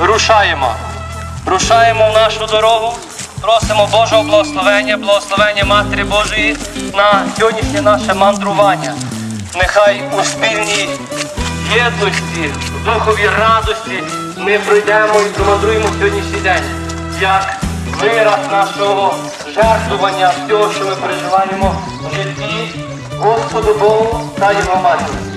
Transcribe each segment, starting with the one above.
рушаємо. Рушаємо в нашу дорогу. Просимо Божого благословення, благословення Матері Божої на сьогоднішнє наше мандрування. Нехай у спільній єдності, в духовій радості ми прийдемо і промандруємо сьогоднішній день як вираз нашого жертвування всього, що ми переживаємо в житті Господу Богу та Його Матері.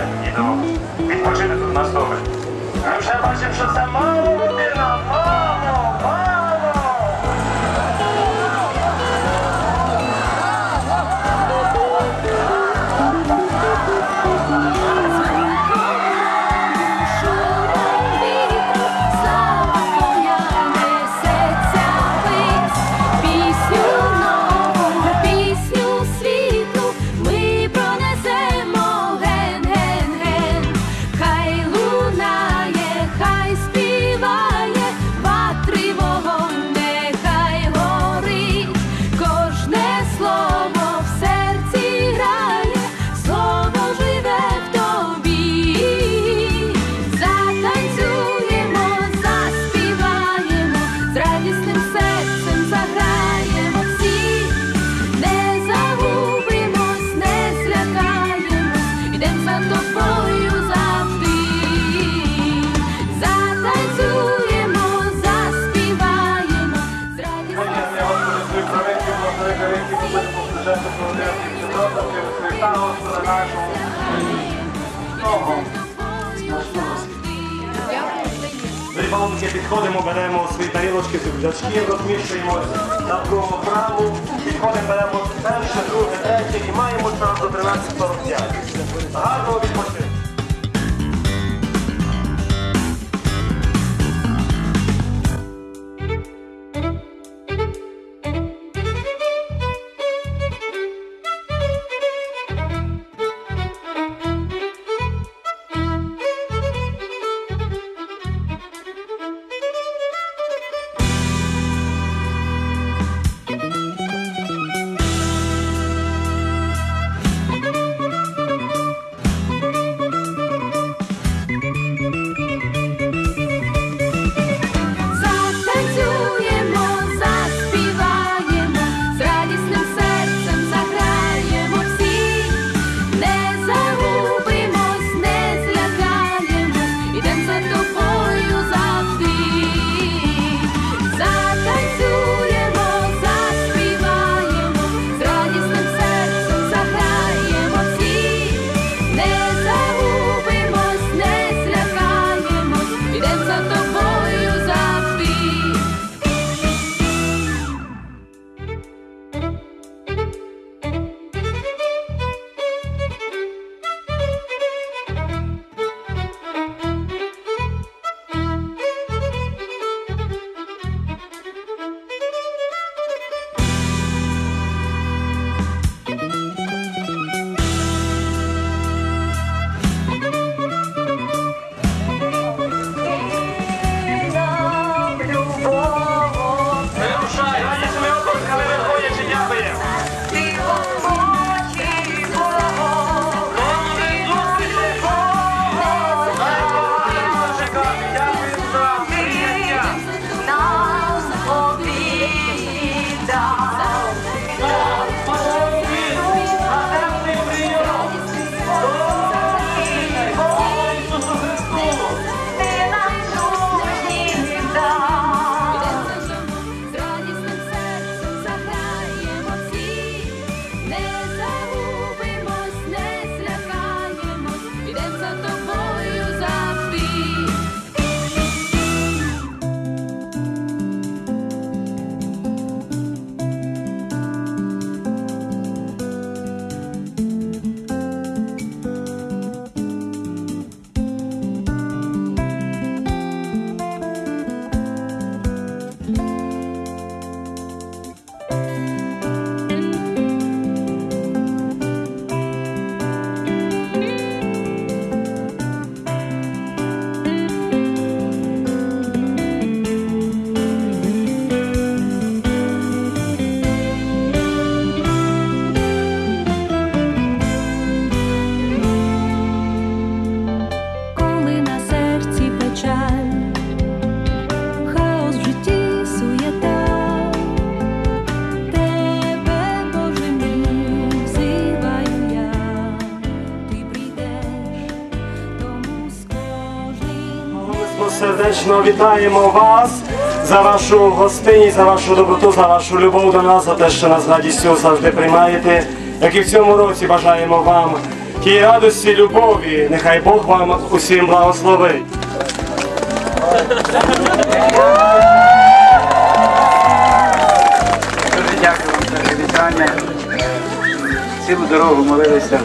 Допоможе і до відпочити тут нас. Ми вже бачимо, що це мало людина, мало, До підходимо, беремо свої тарілочки, зубжачки, розміщуємо навколо праву, підходимо, беремо перше, друге, третє і маємо час до 13.45. Гарного відпочинку! Сердечно вітаємо вас за вашу гостинність, за вашу доброту, за вашу любов до нас, за те, що нас радістю завжди приймаєте. Як і в цьому році бажаємо вам тієї радості, любові. Нехай Бог вам усім благословить. Дуже дякую вам за привітання. Цілу дорогу молилися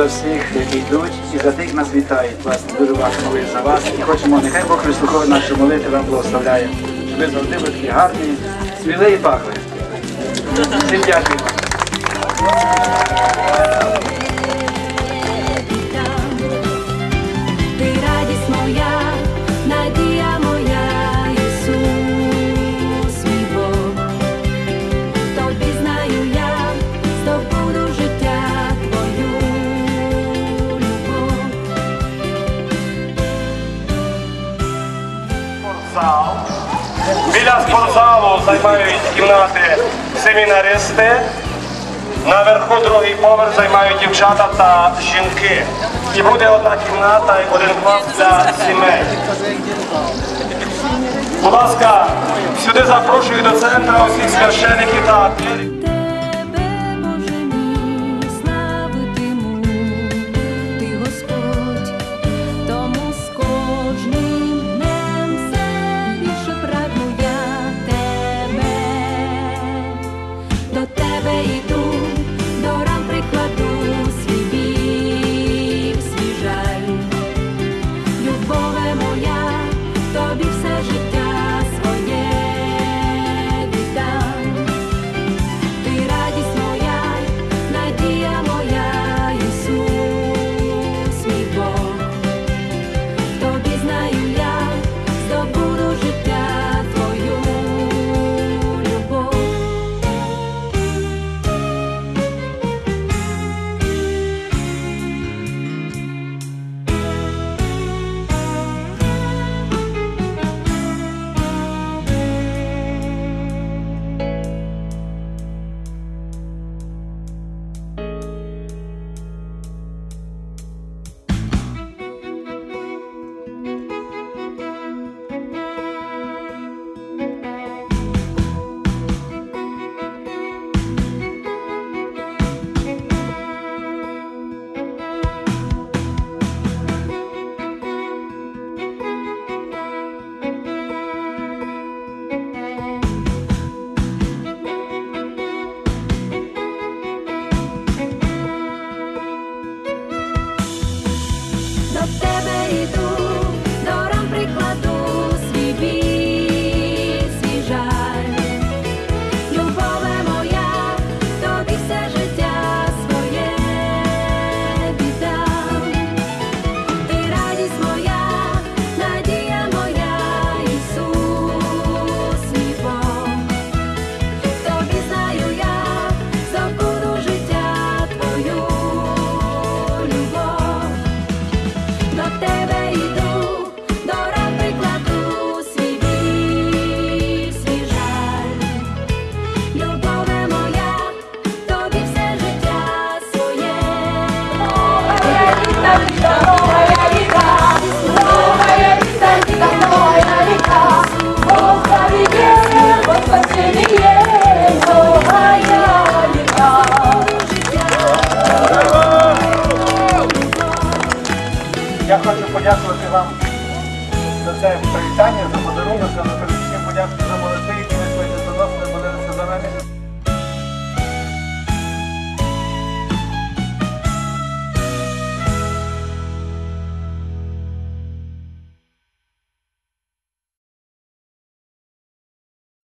за всіх, які йдуть, і за тих нас вітають. Власне, дуже важко молитися за вас. І хочемо, нехай Бог вислуховує нашу молитву, вам благословляє. Щоб ви завжди були такі гарні, сміливі пахли. Всім дякую. Біля спортзалу займають кімнати семінаристи. Наверху другий поверх займають дівчата та жінки. І буде одна кімната і один клас для сімей. Будь ласка, сюди запрошую до центру усіх священиків та до тебе вам за це привітання, за подарунок, за передусім подяку за молодці, які ви сьогодні заносили, молилися за мене.